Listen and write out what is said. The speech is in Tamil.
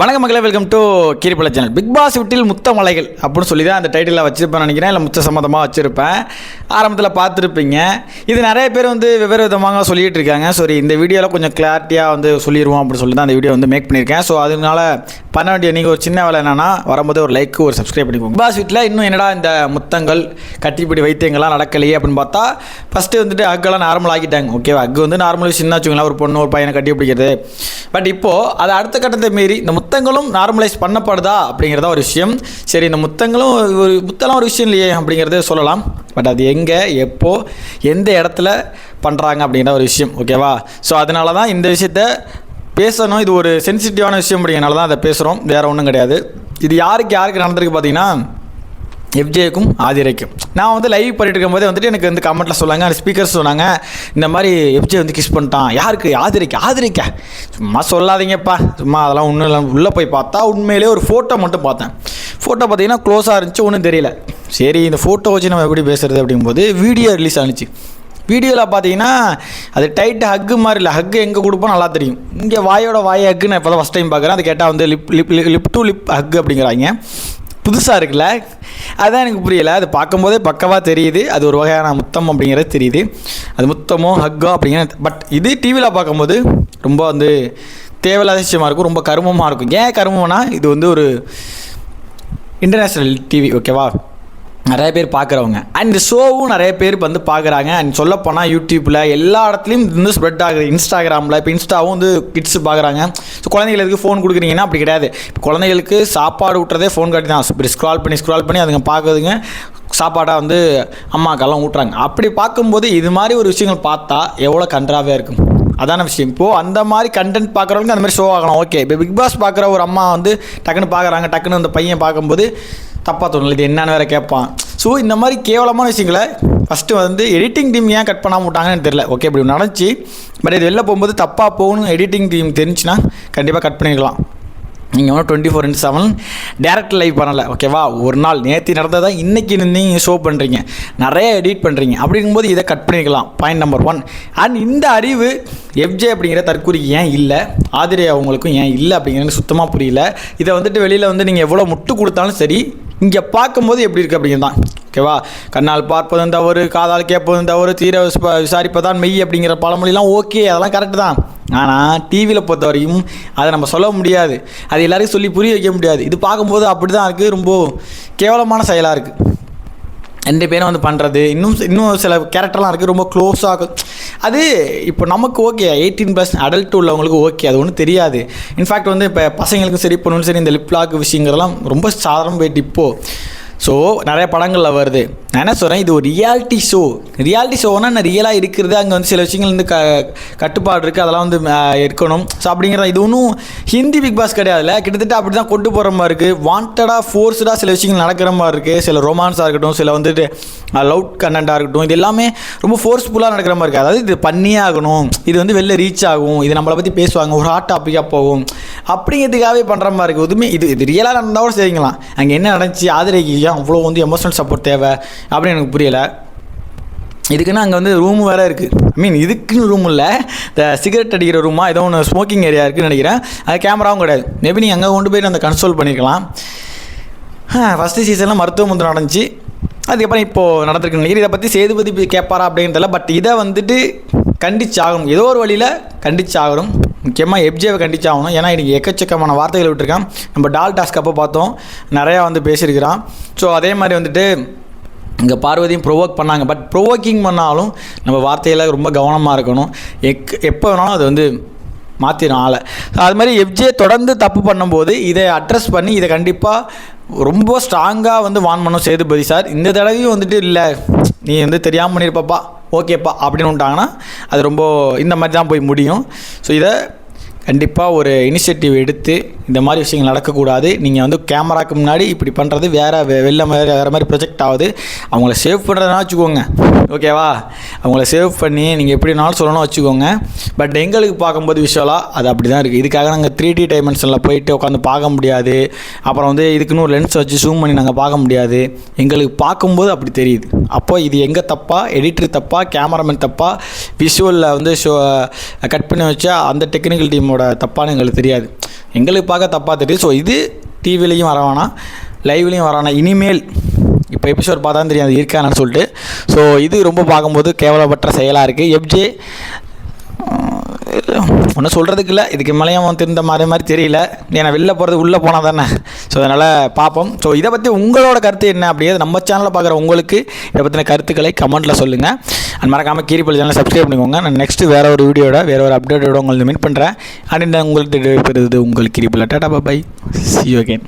வணக்கம் மகளே welcome to Keerippalli channel Bigg Boss வீட்டில் முத்த மலைகள் அப்படின்னு சொல்லி தான் அந்த டைட்டிலில் வச்சுருப்பேன் நினைக்கிறேன். இல்லை முத்த சம்மந்தமாக வச்சுருப்பேன். ஆரம்பத்தில் பார்த்துருப்பீங்க. இது நிறைய பேர் வந்து வெவ்வேறு விதமாக சொல்லிகிட்டு இருக்காங்க. சரி இந்த வீடியோவில் கொஞ்சம் கிளாரிட்டியாக வந்து சொல்லிடுவோம் அப்படின்னு சொல்லி தான் அந்த வீடியோ வந்து மேக் பண்ணியிருக்கேன். ஸோ அதனால பண்ண வேண்டிய நீங்கள் ஒரு சின்ன வேலை என்னென்னா வரும்போது ஒரு லைக் ஒரு சப்ஸ்கிரைப் பண்ணிக்கோங்க. பிக் பாஸ் வீட்டில் இன்னும் என்னடா இந்த முத்தங்கள் கட்டிப்பிடி வைத்தியங்கள்லாம் நடக்கலையே அப்படின்னு பார்த்தா ஃபஸ்ட்டு வந்துட்டு அக்கெல்லாம் நார்மல் ஆகிட்டாங்க ஓகேவா அக்கு வந்து நார்மல் சின்ன வச்சுக்கோங்களேன். ஒரு பொண்ணு ஒரு பையனை கட்டி பிடிக்கிறது பட் இப்போது அது அடுத்த கட்டத்தை மீறி இந்த முத்தங்களும் நார்மலைஸ் பண்ணப்படுதா அப்படிங்கிறத ஒரு விஷயம். சரி இந்த முத்தங்களும் ஒரு முத்தெல்லாம் ஒரு விஷயம் இல்லையே அப்படிங்கிறத சொல்லலாம். பட் அது எங்கே எப்போ எந்த இடத்துல பண்ணுறாங்க அப்படிங்கிற ஒரு விஷயம் ஓகேவா ஸோ அதனால தான் இந்த விஷயத்த பேசணும். இது ஒரு சென்சிட்டிவான விஷயம் அப்படிங்கிறனால தான் அதை பேசுகிறோம் வேறு ஒன்றும் கிடையாது. இது யாருக்கு யாருக்கு நடந்திருக்கு பார்த்தீங்கன்னா எஃப்ஜேக்கும் ஆதிரைக்கும். நான் வந்து லைவ் பண்ணிட்டு இருக்கும்போது வந்துட்டு எனக்கு வந்து கமெண்ட்டில் சொன்னாங்க அந்த ஸ்பீக்கர்ஸ் சொன்னாங்க இந்த மாதிரி எஃப்ஜே வந்து கிஸ் பண்ணிட்டான். யாருக்கு? ஆதிரைக்கு. ஆதிரைக்கா? சும்மா சொல்லாதீங்கப்பா. சும்மா அதெல்லாம் ஒன்றும் இல்லை. உள்ளே போய் பார்த்தா உண்மையிலே ஒரு ஃபோட்டோ மட்டும் பார்த்தேன். ஃபோட்டோ பார்த்தீங்கன்னா க்ளோஸாக இருந்துச்சு ஒன்றும் தெரியல. சரி இந்த ஃபோட்டோ வச்சு நம்ம எப்படி பேசுறது அப்படிங்கும்போது வீடியோ ரிலீஸ் ஆனிச்சு. வீடியோவில் பார்த்தீங்கன்னா அது டைட்டு ஹக்கு மாதிரி இல்லை. ஹக்கு எங்கே கொடுப்போம் நல்லா தெரியும். இங்கே வாயோட வாய் ஹக்கு நான் இப்போ தான் ஃபஸ்ட் டைம் பார்க்குறேன். அது கேட்டால் வந்து lip lip lip to lip hug அப்படிங்கிறாங்க. புதுசாக இருக்குல்ல? அதான் எனக்கு புரியல. அது பார்க்கும்போதே பக்கவாக தெரியுது. அது ஒரு வகையான முத்தம் அப்படிங்கிறது தெரியுது. அது முத்தமோ ஹக்கோ அப்படிங்கிறது பட் இது டிவியில் பார்க்கும்போது ரொம்ப வந்து தேவையில்லாத விஷயமா இருக்கும். ரொம்ப கருமமாக இருக்கும். ஏன் கருமம்னா இது வந்து ஒரு இன்டர்நேஷ்னல் டிவி ஓகேவா நிறைய பேர் பார்க்குறவங்க. அண்ட் இந்த ஷோவும் நிறைய பேர் வந்து பார்க்குறாங்க. அண்ட் சொல்லப்போனால் யூடியூப்பில் எல்லா இடத்துலையும் வந்து ஸ்ப்ரெட் ஆகுது. இன்ஸ்டாகிராமில் இப்போ இன்ஸ்டாவும் வந்து கிட்ஸ் பார்க்குறாங்க. ஸோ குழந்தைகளுக்கு ஃபோன் கொடுக்குறீங்கன்னா அப்படி கிடையாது. இப்போ குழந்தைகளுக்கு சாப்பாடு ஊட்டுறதே ஃபோன் காட்டி தான். இப்படி ஸ்க்ரால் பண்ணி ஸ்க்ரால் பண்ணி அதுங்க பார்க்குதுங்க சாப்பாடாக வந்து அம்மாக்கெல்லாம் ஊட்டுறாங்க. அப்படி பார்க்கும்போது இது மாதிரி ஒரு விஷயங்கள் பார்த்தா எவ்வளோ கன்றாவே இருக்கும். அதான விஷயம். இப்போது அந்த மாதிரி கண்டென்ட் பார்க்குறவங்களுக்கு அந்த மாதிரி ஷோ ஆகலாம் ஓகே இப்போ பிக் பாஸ் பார்க்குற ஒரு அம்மா வந்து டக்குன்னு பார்க்குறாங்க. டக்குன்னு அந்த பையன் பார்க்கும்போது தப்பாக தோணல இது என்னன்னு வேற கேட்பான் ஸோ இந்த மாதிரி கேவலமான விஷயங்களை ஃபஸ்ட்டு வந்து எடிட்டிங் டீம் ஏன் கட் பண்ணாமல் விட்டாங்கன்னு தெரியல. ஓகே இப்படி நடந்துச்சு. பட் இது வெளில போகும்போது தப்பாக போகணும் எடிட்டிங் டீம் தெரிஞ்சுன்னா கண்டிப்பாக கட் பண்ணிக்கலாம் நீங்கள் ஒன்றும் twenty four into seven direct live பண்ணலை ஓகேவா ஒரு நாள் நேற்று நடந்ததை இன்றைக்கி நீங்கள் ஷோ பண்ணுறீங்க நிறைய எடிட் பண்ணுறீங்க அப்படிங்கும்போது இதை கட் பண்ணிக்கலாம். பாயிண்ட் நம்பர் ஒன் அண்ட் இந்த அறிவு எஃப்ஜே அப்படிங்கிற தற்கூரி ஏன் இல்லை? ஆதிரே அவங்களுக்கும் ஏன் இல்லை அப்படிங்கிறது சுத்தமாக புரியல. இதை வந்துட்டு வெளியில் வந்து நீங்கள் எவ்வளோ முட்டு கொடுத்தாலும் சரி இங்கே பார்க்கும்போது எப்படி இருக்குது அப்படிங்கிறது தான் ஓகேவா? கண்ணால் பார்ப்பதும் தவறு காதால் கேட்பதும் தவறு தீர விசாரிப்பதான் மெய் அப்படிங்கிற பழமொழிலாம் ஓகே அதெல்லாம் கரெக்டு தான். ஆனால் டிவியில் பொறுத்த வரைக்கும் அதை நம்ம சொல்ல முடியாது. அது எல்லாரையும் சொல்லி புரிய வைக்க முடியாது. இது பார்க்கும்போது அப்படி தான் இருக்குது ரொம்ப கேவலமான செயலாக இருக்குது ரெண்டு பேரும் வந்து பண்ணுறது இன்னும் இன்னும் சில கேரக்டர்லாம் இருக்குது ரொம்ப க்ளோஸாக அது இப்போ நமக்கு ஓகே எயிட்டீன் ப்ளஸ் அடல்ட் உள்ளவங்களுக்கு ஓகே அது ஒன்றும் தெரியாது. இன்ஃபேக்ட் வந்து இப்போ பசங்களுக்கும் சரி பொண்ணுக்கும் சரி இந்த லிப் லாக் விஷயங்கிறதெல்லாம் ரொம்ப சாதாரண போயிட்டு இப்போது ஸோ நிறைய படங்களில் வருது. நான் என்ன சொல்கிறேன் இது ஒரு ரியாலிட்டி ஷோ ரியாலிட்டி ஷோனா நான் ரியலாக இருக்கிறது அங்கே வந்து சில விஷயங்கள் வந்து க கட்டுப்பாடு இருக்குது அதெல்லாம் வந்து இருக்கணும் ஸோ அப்படிங்கிறத இது ஒன்றும் ஹிந்தி பிக் பாஸ் கிடையாதுல கிட்டத்தட்ட அப்படி தான் கொண்டு போகிற மாதிரி இருக்குது வாண்டடாக ஃபோர்ஸ்டாக சில விஷயங்கள் நடக்கிற மாதிரி இருக்குது சில ரொமான்ஸாக இருக்கட்டும் சில வந்துட்டு லவ் கண்டென்ட்டாக இருக்கட்டும் இது எல்லாமே ரொம்ப ஃபோர்ஸ்ஃபுல்லாக நடக்கிற மாதிரி இருக்குது அதாவது இது பண்ணியே ஆகணும். இது வந்து வெளில ரீச் ஆகும். இது நம்மளை பற்றி பேசுவாங்க. ஒரு ஹாட் டாப்பிக்காக போகும். அப்படிங்கிறதுக்காகவே பண்ணுற மாதிரி இருக்குது எதுவுமே இது இது ரியலாக நடந்தால் கூட சரிங்களாம் அங்கே என்ன நடந்துச்சு ஆதரவுக்கு அவ்வளோ வந்து எமோஷனல் சப்போர்ட் தேவை அப்படின்னு எனக்கு புரியலை. இதுக்குன்னு அங்கே வந்து ரூம் வேறு இருக்குது ஐ மீன் இதுக்குன்னு ரூம் இல்லை. இந்த சிகரெட் அடிக்கிற ரூமா ஏதோ ஒன்று ஸ்மோக்கிங் ஏரியா இருக்குன்னு நினைக்கிறேன். அது கேமராவும் கிடையாது. மேபி நீங்கள் அங்கே கொண்டு போய் அந்த கன்சோல் பண்ணிக்கலாம். ஃபஸ்ட்டு சீசனில் மருத்துவ முந்து நடந்துச்சு. அதுக்கப்புறம் இப்போது நடந்திருக்குன்னு நினைக்கிறேன். இதை பற்றி சேதுபதி போய் கேட்பாரா அப்படின்றதுல பட் இதை வந்துட்டு கண்டிச்சாகணும். ஏதோ ஒரு வழியில் கண்டிச்சாகணும். முக்கியமாக எப்ஜேவை கண்டிச்சாகணும் ஏன்னா இன்றைக்கி எக்கச்சக்கமான வார்த்தைகள் விட்டுருக்கான். நம்ம டால் டாஸ்க் அப்போ பார்த்தோம். நிறையா வந்து பேசியிருக்கிறான். ஸோ அதே மாதிரி வந்துட்டு இங்கே பார்வதியும் ப்ரொவோக் பண்ணாங்க. பட் ப்ரொவோக்கிங் பண்ணாலும் நம்ம வார்த்தையில் ரொம்ப கவனமாக இருக்கணும். எக் எப்போ வேணாலும் அது வந்து மாற்றிடும் ஆளை. அது மாதிரி எஃப்ஜே தொடர்ந்து தப்பு பண்ணும்போது இதை அட்ரஸ் பண்ணி இதை கண்டிப்பாக ரொம்ப ஸ்ட்ராங்காக வந்து வான் பண்ணும் சேதுபதி சார். இந்த தடவையும் வந்துட்டு இல்லை நீ வந்து தெரியாமல் பண்ணியிருப்பப்பா ஓகேப்பா அப்படின்னு விட்டாங்கன்னா அது ரொம்ப இந்த மாதிரி தான் போய் முடியும். ஸோ இதை கண்டிப்பாக ஒரு இனிஷியேட்டிவ் எடுத்து இந்த மாதிரி விஷயங்கள் நடக்கக்கூடாது. நீங்கள் வந்து கேமராக்கு முன்னாடி இப்படி பண்ணுறது வேறு வெளில வேறு வேறு மாதிரி ப்ரொஜெக்ட் ஆகுது. அவங்கள சேவ் பண்ணுறதுனா வச்சுக்கோங்க. ஓகேவா? அவங்கள சேவ் பண்ணி நீங்கள் எப்படினாலும் சொல்லணும் வச்சுக்கோங்க. பட் எங்களுக்கு பார்க்கும்போது விஷுவலாக அது அப்படி தான் இருக்குது இதுக்காக நாங்கள் த்ரீ டி டைமென்ஷனில் போயிட்டு உட்காந்து பார்க்க முடியாது. அப்புறம் வந்து இதுக்குன்னு ஒரு லென்ஸ் வச்சு ஜூம் பண்ணி நாங்கள் பார்க்க முடியாது. எங்களுக்கு பார்க்கும்போது அப்படி தெரியுது. அப்போ இது எங்கே தப்பா? எடிட்டர் தப்பா? கேமராமேன் தப்பா? விஷுவலில் வந்து ஷோ கட் பண்ணி வச்சா அந்த டெக்னிக்கல் டீமோட தப்பான்னு எங்களுக்கு தெரியாது. எங்களுக்கு பார்க்க தப்பாக தெரியுது. ஸோ இது டிவிலையும் வர வேணாம். லைவ்லேயும் வரானா இனிமேல் இப்போ எபிசோட் பார்த்தா தெரியும் அது இருக்கான்னு சொல்லிட்டு. ஸோ இது ரொம்ப பார்க்கும்போது கேவலப்பட்ட செயலாக இருக்குது எப்ஜே ஒன்றும் சொல்கிறதுக்கு இல்லை. இதுக்கு மேலேயும் அவன் திருந்த மாதிரி மாதிரி தெரியல. ஏன்னா வெளில போகிறது உள்ளே போனால் தானே. ஸோ அதனால் பார்ப்போம். ஸோ இதை பற்றி உங்களோட கருத்து என்ன அப்படியே நம்ம சேனலில் பார்க்குற உங்களுக்கு இதை பற்றின கருத்துக்களை கமெண்ட்டில் சொல்லுங்கள் அது மறக்காமல் கீரிப்பள்ளி சேனலை சப்ஸ்கிரைப் பண்ணிக்கோங்க. நான் நெக்ஸ்ட்டு வேறு ஒரு வீடியோட வேறு ஒரு அப்டேட்டோட உங்களுக்கு மீட் பண்ணுறேன் அண்ட் உங்களுக்கு பெறுது உங்கள் Keerippalli. Tata bye see you again